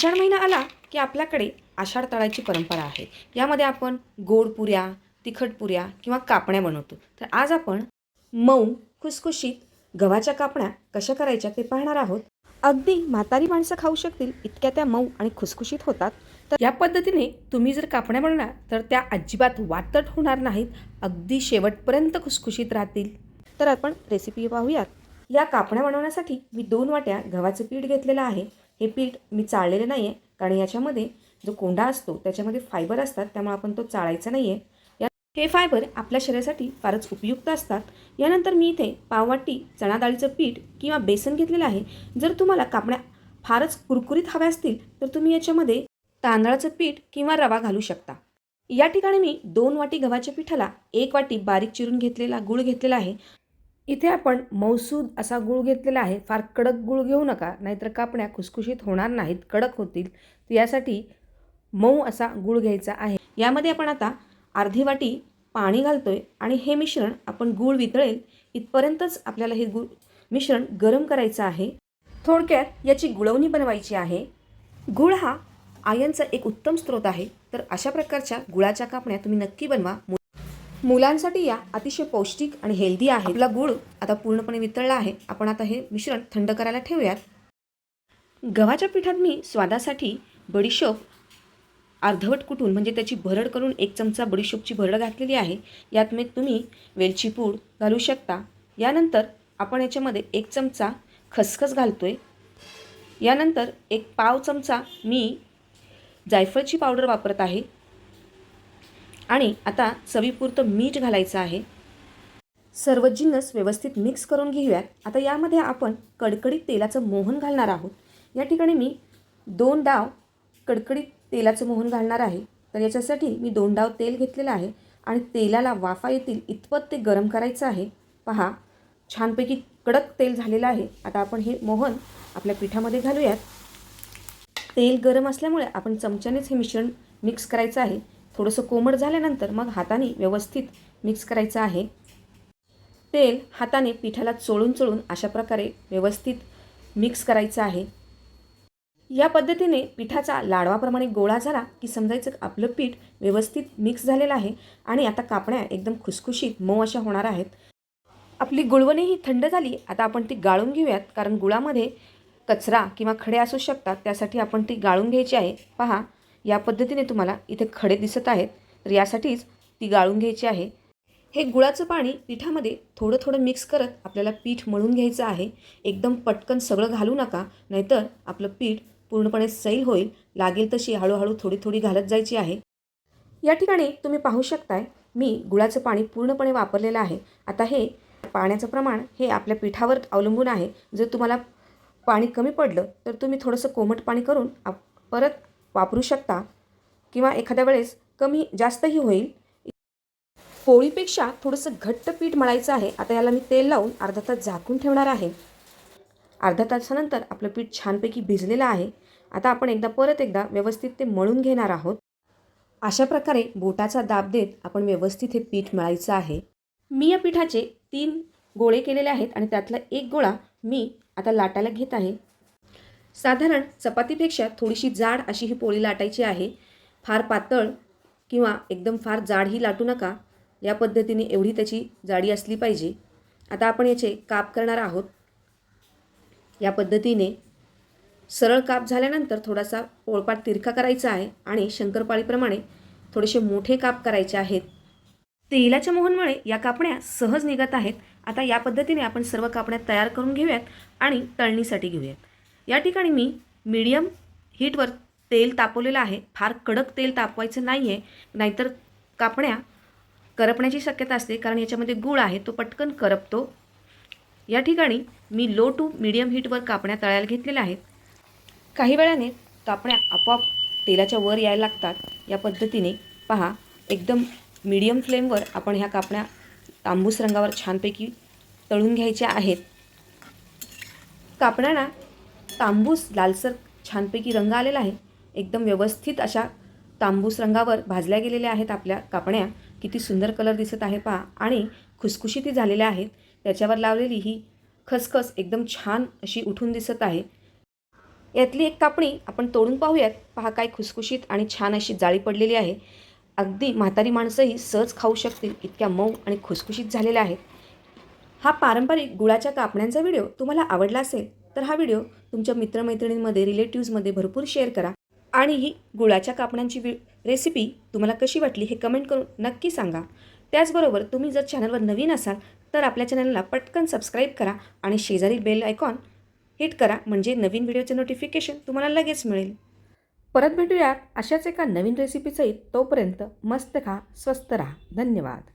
आषाढ महिना आला की आपल्याकडे आषाढ तळाची परंपरा आहे. यामध्ये आपण गोड पुऱ्या तिखट पुऱ्या किंवा कापण्या बनवतो. तर आज आपण मऊ खुसखुशीत गव्हाच्या कापण्या कशा करायच्या ते पाहणार आहोत. अगदी म्हातारी माणसं खाऊ शकतील इतक्या त्या मऊ आणि खुसखुशीत होतात. तर या पद्धतीने तुम्ही जर कापण्या बनवणार तर त्या अजिबात वाटत होणार नाहीत. अगदी शेवटपर्यंत खुसखुशीत राहतील. तर आपण रेसिपी पाहूयात. या कापण्या बनवण्यासाठी मी दोन वाट्या गव्हाचं पीठ घेतलेलं आहे. हे पीठ मी चाळलेलं नाही आहे कारण याच्यामध्ये जो कोंडा असतो त्याच्यामध्ये फायबर असतात त्यामुळे आपण तो चाळायचा नाही आहे या हे फायबर आपल्या शरीरासाठी फारच उपयुक्त असतात. यानंतर मी इथे पाववाटी चणा डाळीचं पीठ किंवा बेसन घेतलेलं आहे. जर तुम्हाला कापण्या फारच कुरकुरीत हव्या असतील तर तुम्ही याच्यामध्ये तांदळाचं पीठ किंवा रवा घालू शकता. या ठिकाणी मी दोन वाटी गव्हाच्या पिठाला एक वाटी बारीक चिरून घेतलेला गूळ घेतलेला आहे. इथे आपण मौसूद असा गूळ घेतलेला आहे. फार कडक गूळ घेऊ नका नाहीतर कापण्या खुसखुशीत होणार नाहीत कडक होतील. तर यासाठी मऊ असा गूळ घ्यायचा आहे. यामध्ये आपण आता अर्धी वाटी पाणी घालतोय आणि हे मिश्रण आपण गूळ वितळेल इथपर्यंतच आपल्याला हे गूळ मिश्रण गरम करायचं आहे. थोडक्यात याची गुळवणी बनवायची आहे. गुळ हा आयनचा एक उत्तम स्रोत आहे. तर अशा प्रकारच्या गुळाच्या कापण्या तुम्ही नक्की बनवा. मुलांसाठी या अतिशय पौष्टिक आणि हेल्दी आहे. आपला गुळ आता पूर्णपणे वितळला आहे. आपण आता हे मिश्रण थंड करायला ठेवूयात. गव्हाच्या पिठात मी स्वादासाठी बडीशोप अर्धवट कुटून म्हणजे त्याची भरड करून एक चमचा बडीशोपची भरड घातलेली आहे. यात मी तुम्ही वेलची पूड घालू शकता. यानंतर आपण याच्यामध्ये एक चमचा खसखस घालतो आहे यानंतर एक पाव चमचा मी जायफळची पावडर वापरत आहे. आणि आता चवीपुरतं मीठ घालायचं आहे. सर्व जिन्नस व्यवस्थित मिक्स करून घेऊयात. आता यामध्ये आपण कडकडीत तेलाचं मोहन घालणार आहोत. या ठिकाणी मी दोन डाव कडकडीत तेलाचं मोहन घालणार आहे. तर याच्यासाठी मी दोन डाव तेल घेतलेलं आहे आणि तेलाला वाफा येतील इतपत ते गरम करायचं आहे. पहा छानपैकी कडक तेल झालेलं आहे. आता आपण हे मोहन आपल्या पिठामध्ये घालूयात. तेल गरम असल्यामुळे आपण चमच्यानेच हे मिश्रण मिक्स करायचं आहे. थोडंसं कोमट झाल्यानंतर मग हाताने व्यवस्थित मिक्स करायचं आहे. तेल हाताने पिठाला चोळून चोळून अशा प्रकारे व्यवस्थित मिक्स करायचं आहे. या पद्धतीने पिठाचा लाडवाप्रमाणे गोळा झाला की समजायचं आपलं पीठ व्यवस्थित मिक्स झालेलं आहे आणि आता कापण्या एकदम खुसखुशीत मऊ अशा होणार आहेत. आपली गुळवणी ही थंड झाली आता आपण ती गाळून घेऊयात कारण गुळामध्ये कचरा किंवा खडे असू शकतात त्यासाठी आपण ती गाळून घ्यायची आहे. पहा या पद्धतीने तुम्हाला इथे खडे दिसत आहेत. तर यासाठीच ती गाळून घ्यायची आहे. हे गुळाचं पाणी पिठामध्ये थोडं थोडं मिक्स करत आपल्याला पीठ मळून घ्यायचं आहे. एकदम पटकन सगळं घालू नका नाहीतर आपलं पीठ पूर्णपणे सैल होईल. लागेल तशी हळूहळू थोडी थोडी घालत जायची आहे. या ठिकाणी तुम्ही पाहू शकताय मी गुळाचं पाणी पूर्णपणे वापरलेलं आहे. आता हे पाण्याचं प्रमाण हे आपल्या पिठावर अवलंबून आहे. जर तुम्हाला पाणी कमी पडलं तर तुम्ही थोडंसं कोमट पाणी करून आप परत वापरू शकता किंवा एखाद्या वेळेस कमी जास्तही होईल. पोळीपेक्षा थोडंसं घट्ट पीठ मळायचं आहे. आता याला मी तेल लावून अर्धा तास झाकून ठेवणार आहे. अर्धा तासानंतर आपलं पीठ छानपैकी भिजलेलं आहे. आता आपण एकदा परत एकदा व्यवस्थित ते मळून घेणार आहोत. अशा प्रकारे बोटाचा दाब देत आपण व्यवस्थित हे पीठ मळायचं आहे. मी या पिठाचे तीन गोळे केलेले आहेत आणि त्यातला एक गोळा मी आता लाटायला घेत आहे. साधारण चपातीपेक्षा थोडीशी जाड अशी ही पोळी लाटायची आहे. फार पातळ किंवा एकदम फार जाडही लाटू नका. या पद्धतीने एवढी त्याची जाडी असली पाहिजे. आता आपण याचे काप करणार आहोत. या पद्धतीने सरळ काप झाल्यानंतर थोडासा पोळपाट तिरका करायचा आहे आणि शंकरपाळीप्रमाणे थोडेसे मोठे काप करायचे आहेत. तेलाच्या मोहनमुळे या कापण्या सहज निघत आहेत. आता या पद्धतीने आपण सर्व कापण्या तयार करून घेऊयात आणि तळणीसाठी घेऊयात. या ठिकाणी मी मीडियम हीटवर तेल तापवलेलं आहे. फार कडक तेल तापवायचं नाही आहे नाहीतर कापण्या करपण्याची शक्यता असते. कारण याच्यामध्ये गूळ आहे. तो पटकन करपतो. या ठिकाणी मी लो टू मीडियम हीटवर कापण्या तळायला घेतलेल्या आहेत. काही वेळाने कापण्या आपोआप तेलाच्या वर यायला लागतात. या पद्धतीने पहा एकदम मीडियम फ्लेमवर आपण ह्या कापण्या तांबूस रंगावर छानपैकी तळून घ्यायच्या आहेत. कापण्यांना तांबूस लालसर छानपैकी रंग आलेला आहे. एकदम व्यवस्थित अशा तांबूस रंगावर भाजल्या गेलेल्या आहेत आपल्या कापण्या. किती सुंदर कलर दिसत आहे पहा. आणि खुसखुशीती झालेल्या आहेत. त्याच्यावर लावलेली ही खसखस एकदम छान अशी उठून दिसत आहे. यातली एक कापणी आपण तोडून पाहूयात. पहा काय खुसखुशीत आणि छान अशी जाळी पडलेली आहे. अगदी म्हातारी माणसंही सहज खाऊ शकतील. इतक्या मऊ आणि खुसखुशीत झालेल्या आहेत. हा पारंपरिक गुळाच्या कापण्यांचा व्हिडिओ तुम्हाला आवडला असेल तर हा व्हिडिओ तुमच्या मित्रमैत्रिणींमध्ये रिलेटिव्समध्ये भरपूर शेअर करा. आणि ही गुळाच्या कापण्यांची वि रेसिपी तुम्हाला कशी वाटली हे कमेंट करून नक्की सांगा. त्याचबरोबर तुम्ही जर चॅनलवर नवीन असाल तर आपल्या चॅनलला पटकन सबस्क्राईब करा आणि शेजारी बेल आयकॉन हिट करा म्हणजे नवीन व्हिडिओचे नोटिफिकेशन तुम्हाला लगेच मिळेल. परत भेटूयात अशाच एका नवीन रेसिपीसहित तोपर्यंत मस्त खा स्वस्त राहा. धन्यवाद.